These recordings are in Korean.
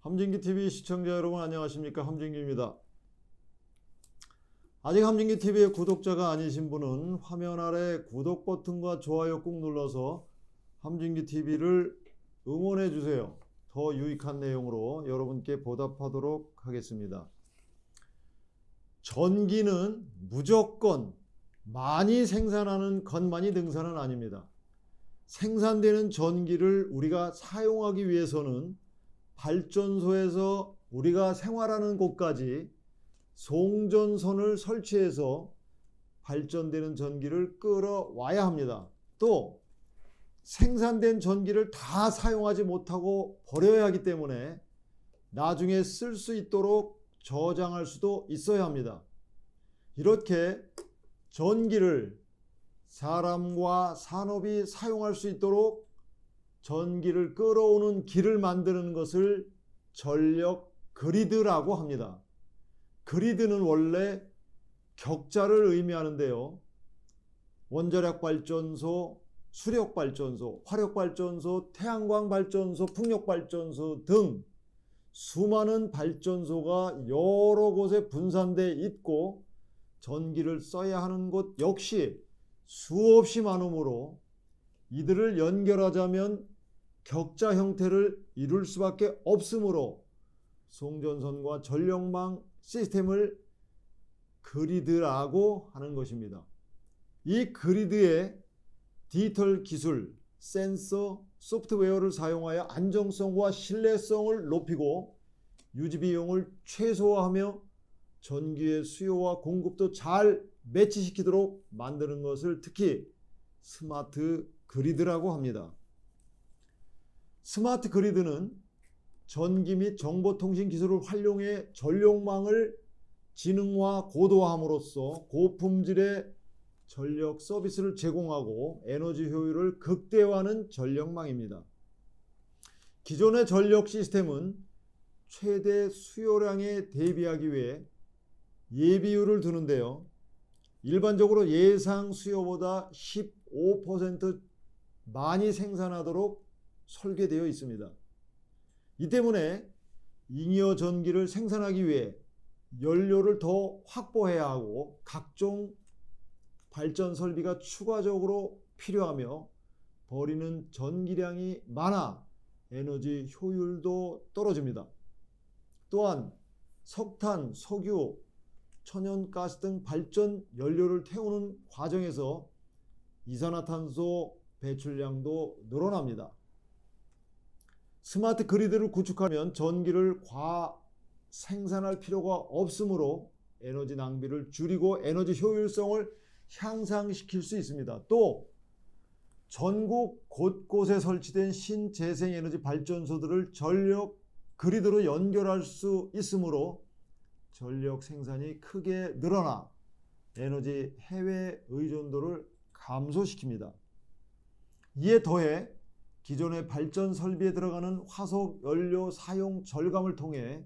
함진기 TV 시청자 여러분 안녕하십니까 함진기입니다. 아직 함진기 TV의 구독자가 아니신 분은 화면 아래 구독 버튼과 좋아요 꾹 눌러서 함진기 TV를 응원해 주세요. 더 유익한 내용으로 여러분께 보답하도록 하겠습니다. 전기는 무조건 많이 생산하는 것만이 능사는 아닙니다. 생산되는 전기를 우리가 사용하기 위해서는 발전소에서 우리가 생활하는 곳까지 송전선을 설치해서 발전되는 전기를 끌어와야 합니다. 또 생산된 전기를 다 사용하지 못하고 버려야 하기 때문에 나중에 쓸 수 있도록 저장할 수도 있어야 합니다. 이렇게 전기를 사람과 산업이 사용할 수 있도록 전기를 끌어오는 길을 만드는 것을 전력 그리드라고 합니다. 그리드는 원래 격자를 의미하는데요. 원자력 발전소, 수력 발전소, 화력 발전소, 태양광 발전소, 풍력 발전소 등 수많은 발전소가 여러 곳에 분산돼 있고 전기를 써야 하는 곳 역시 수없이 많으므로 이들을 연결하자면 격자 형태를 이룰 수밖에 없으므로 송전선과 전력망 시스템을 그리드라고 하는 것입니다. 이 그리드의 디지털 기술, 센서, 소프트웨어를 사용하여 안정성과 신뢰성을 높이고 유지 비용을 최소화하며 전기의 수요와 공급도 잘 매치시키도록 만드는 것을 특히 스마트 그리드라고 합니다. 스마트 그리드는 전기 및 정보통신 기술을 활용해 전력망을 지능화 고도화함으로써 고품질의 전력 서비스를 제공하고 에너지 효율을 극대화하는 전력망입니다. 기존의 전력 시스템은 최대 수요량에 대비하기 위해 예비율을 두는데요. 일반적으로 예상 수요보다 15% 많이 생산하도록 설계되어 있습니다. 이 때문에 잉여 전기를 생산하기 위해 연료를 더 확보해야 하고 각종 발전 설비가 추가적으로 필요하며 버리는 전기량이 많아 에너지 효율도 떨어집니다. 또한 석탄, 석유, 천연가스 등 발전 연료를 태우는 과정에서 이산화탄소 배출량도 늘어납니다. 스마트 그리드를 구축하면 전기를 과 생산할 필요가 없으므로 에너지 낭비를 줄이고 에너지 효율성을 향상시킬 수 있습니다. 또 전국 곳곳에 설치된 신재생에너지 발전소들을 전력 그리드로 연결할 수 있으므로 전력 생산이 크게 늘어나 에너지 해외 의존도를 감소시킵니다. 이에 더해 기존의 발전 설비에 들어가는 화석 연료 사용 절감을 통해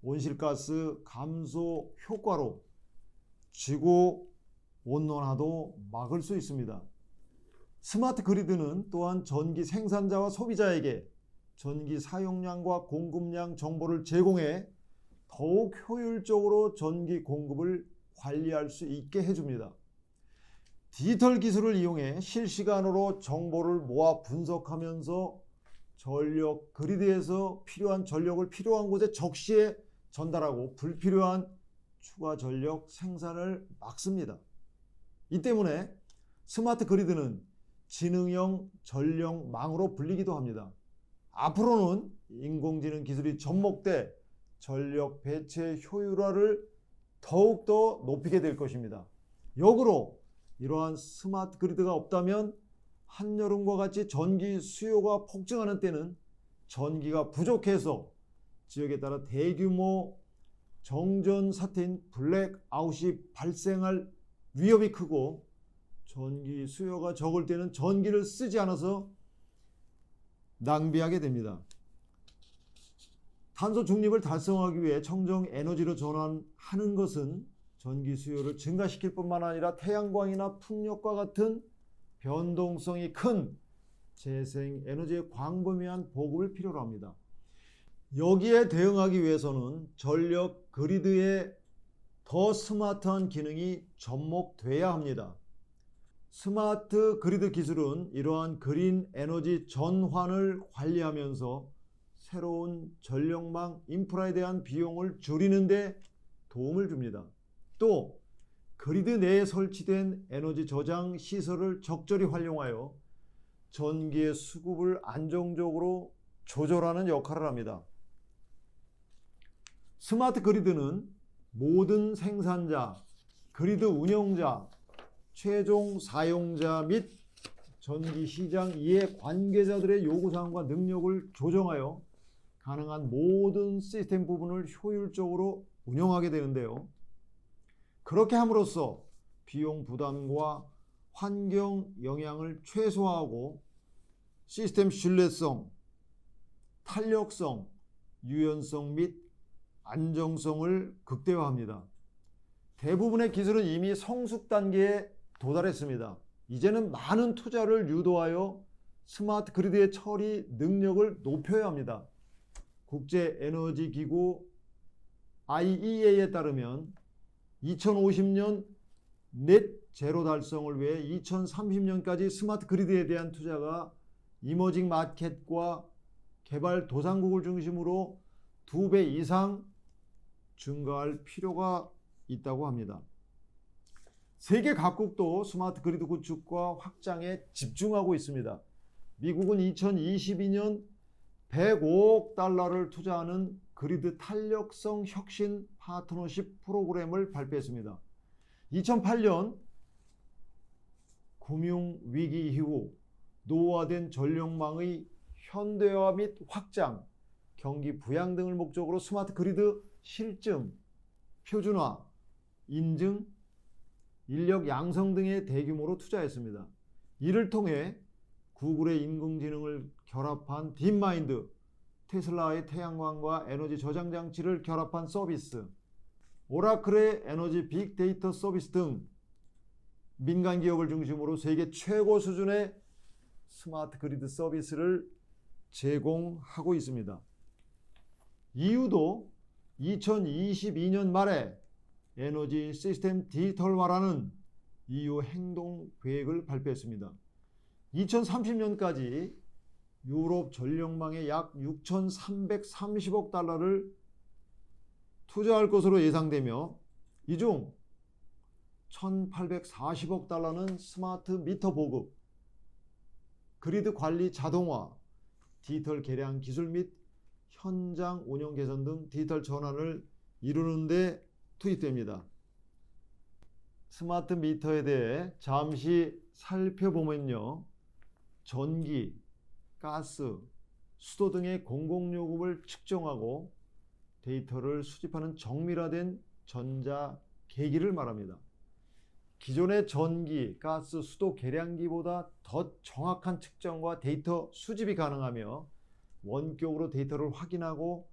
온실가스 감소 효과로 지구 온난화도 막을 수 있습니다. 스마트 그리드는 또한 전기 생산자와 소비자에게 전기 사용량과 공급량 정보를 제공해 더욱 효율적으로 전기 공급을 관리할 수 있게 해줍니다. 디지털 기술을 이용해 실시간으로 정보를 모아 분석하면서 전력 그리드에서 필요한 전력을 필요한 곳에 적시에 전달하고 불필요한 추가 전력 생산을 막습니다. 이 때문에 스마트 그리드는 지능형 전력망으로 불리기도 합니다. 앞으로는 인공지능 기술이 접목돼 전력 배치 효율화를 더욱더 높이게 될 것입니다. 역으로 이러한 스마트 그리드가 없다면 한여름과 같이 전기 수요가 폭증하는 때는 전기가 부족해서 지역에 따라 대규모 정전 사태인 블랙아웃이 발생할 위험이 크고 전기 수요가 적을 때는 전기를 쓰지 않아서 낭비하게 됩니다. 탄소 중립을 달성하기 위해 청정 에너지로 전환하는 것은 전기 수요를 증가시킬 뿐만 아니라 태양광이나 풍력과 같은 변동성이 큰 재생 에너지의 광범위한 보급을 필요로 합니다. 여기에 대응하기 위해서는 전력 그리드에 더 스마트한 기능이 접목돼야 합니다. 스마트 그리드 기술은 이러한 그린 에너지 전환을 관리하면서 새로운 전력망 인프라에 대한 비용을 줄이는데 도움을 줍니다. 또 그리드 내에 설치된 에너지 저장 시설을 적절히 활용하여 전기의 수급을 안정적으로 조절하는 역할을 합니다. 스마트 그리드는 모든 생산자, 그리드 운영자, 최종 사용자 및 전기 시장 이해 관계자들의 요구사항과 능력을 조정하여 가능한 모든 시스템 부분을 효율적으로 운영하게 되는데요. 그렇게 함으로써 비용 부담과 환경 영향을 최소화하고 시스템 신뢰성, 탄력성, 유연성 및 안정성을 극대화합니다. 대부분의 기술은 이미 성숙 단계에 도달했습니다. 이제는 많은 투자를 유도하여 스마트 그리드의 처리 능력을 높여야 합니다. 국제 에너지 기구 IEA에 따르면 2050년 넷 제로 달성을 위해 2030년까지 스마트 그리드에 대한 투자가 이머징 마켓과 개발 도상국을 중심으로 두 배 이상 증가할 필요가 있다고 합니다. 세계 각국도 스마트 그리드 구축과 확장에 집중하고 있습니다. 미국은 2022년 105억 달러를 투자하는 그리드 탄력성 혁신 파트너십 프로그램을 발표했습니다. 2008년 금융 위기 이후 노후화된 전력망의 현대화 및 확장, 경기 부양 등을 목적으로 스마트 그리드 실증, 표준화, 인증, 인력 양성 등의 대규모로 투자했습니다. 이를 통해 구글의 인공지능을 결합한 딥마인드, 테슬라의 태양광과 에너지 저장 장치를 결합한 서비스, 오라클의 에너지 빅데이터 서비스 등 민간 기업을 중심으로 세계 최고 수준의 스마트 그리드 서비스를 제공하고 있습니다. 이유도 2022년 말에 에너지 시스템 디지털화라는 EU 행동 계획을 발표했습니다. 2030년까지 유럽 전력망에 약 6,330억 달러를 투자할 것으로 예상되며 이 중 1,840억 달러는 스마트 미터 보급, 그리드 관리 자동화, 디지털 계량 기술 및 현장 운영 개선 등 디지털 전환을 이루는데 투입됩니다. 스마트 미터에 대해 잠시 살펴보면요. 전기, 가스, 수도 등의 공공요금을 측정하고 데이터를 수집하는 정밀화된 전자 계기를 말합니다. 기존의 전기, 가스, 수도 계량기보다 더 정확한 측정과 데이터 수집이 가능하며 원격으로 데이터를 확인하고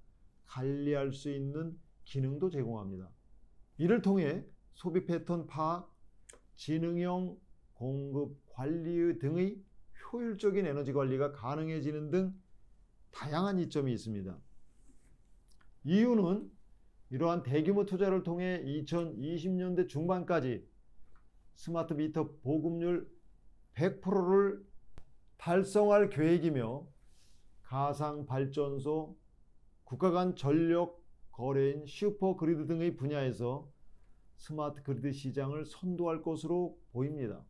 관리할 수 있는 기능도 제공합니다. 이를 통해 소비 패턴 파악, 지능형 공급 관리 등의 효율적인 에너지 관리가 가능해지는 등 다양한 이점이 있습니다. 이유는 이러한 대규모 투자를 통해 2020년대 중반까지 스마트 미터 보급률 100%를 달성할 계획이며 가상 발전소, 국가 간 전력 거래인 슈퍼 그리드 등의 분야에서 스마트 그리드 시장을 선도할 것으로 보입니다.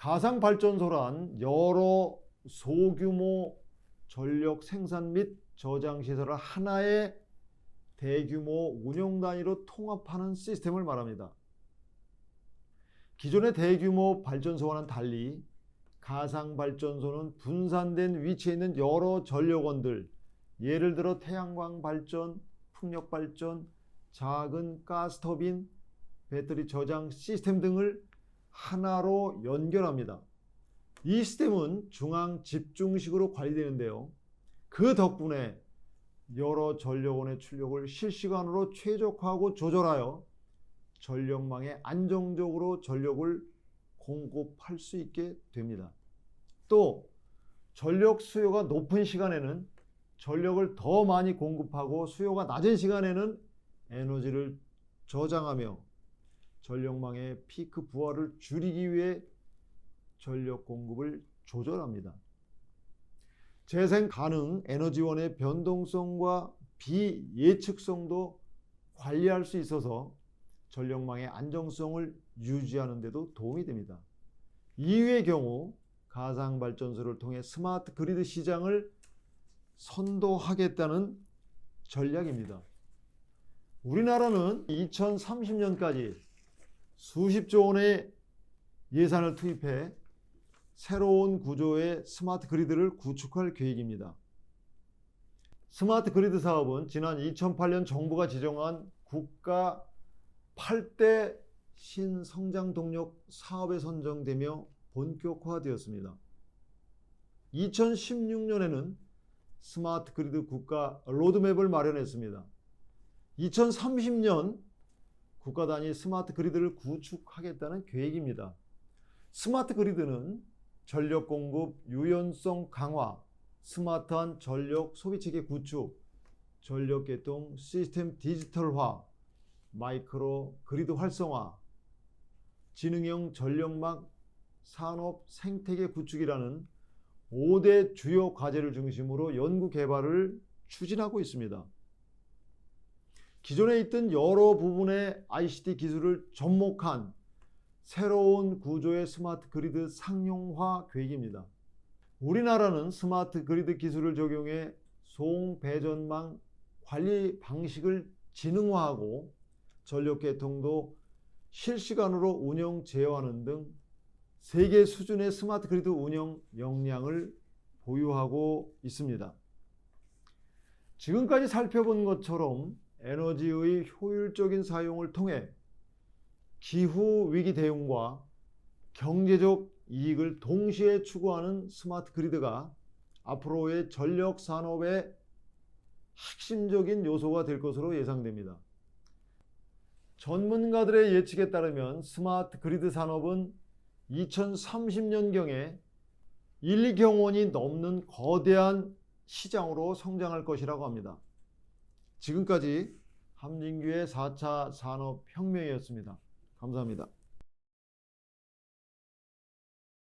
가상 발전소란 여러 소규모 전력 생산 및 저장 시설을 하나의 대규모 운영 단위로 통합하는 시스템을 말합니다. 기존의 대규모 발전소와는 달리 가상 발전소는 분산된 위치에 있는 여러 전력원들, 예를 들어 태양광 발전, 풍력 발전, 작은 가스터빈, 배터리 저장 시스템 등을 하나로 연결합니다. 이 시스템은 중앙 집중식으로 관리되는데요. 그 덕분에 여러 전력원의 출력을 실시간으로 최적화하고 조절하여 전력망에 안정적으로 전력을 공급할 수 있게 됩니다. 또 전력 수요가 높은 시간에는 전력을 더 많이 공급하고 수요가 낮은 시간에는 에너지를 저장하며 전력망의 피크 부하를 줄이기 위해 전력 공급을 조절합니다. 재생 가능 에너지원의 변동성과 비예측성도 관리할 수 있어서 전력망의 안정성을 유지하는 데도 도움이 됩니다. 이후의 경우 가상 발전소를 통해 스마트 그리드 시장을 선도하겠다는 전략입니다. 우리나라는 2030년까지 수십조 원의 예산을 투입해 새로운 구조의 스마트 그리드를 구축할 계획입니다. 스마트 그리드 사업은 지난 2008년 정부가 지정한 국가 8대 신성장 동력 사업에 선정되며 본격화되었습니다. 2016년에는 스마트 그리드 국가 로드맵을 마련했습니다. 2030년 국가 단위 스마트 그리드를 구축하겠다는 계획입니다. 스마트 그리드는 전력 공급 유연성 강화, 스마트한 전력 소비 체계 구축, 전력 개통 시스템 디지털화, 마이크로 그리드 활성화, 지능형 전력망 산업 생태계 구축이라는 5대 주요 과제를 중심으로 연구 개발을 추진하고 있습니다. 기존에 있던 여러 부분의 ICT 기술을 접목한 새로운 구조의 스마트 그리드 상용화 계획입니다. 우리나라는 스마트 그리드 기술을 적용해 송 배전망 관리 방식을 지능화하고 전력 개통도 실시간으로 운영 제어하는 등 세계 수준의 스마트 그리드 운영 역량을 보유하고 있습니다. 지금까지 살펴본 것처럼 에너지의 효율적인 사용을 통해 기후 위기 대응과 경제적 이익을 동시에 추구하는 스마트 그리드가 앞으로의 전력 산업의 핵심적인 요소가 될 것으로 예상됩니다. 전문가들의 예측에 따르면 스마트 그리드 산업은 2030년경에 1, 2경 원이 넘는 거대한 시장으로 성장할 것이라고 합니다. 지금까지 함진규의 4차 산업혁명이었습니다. 감사합니다.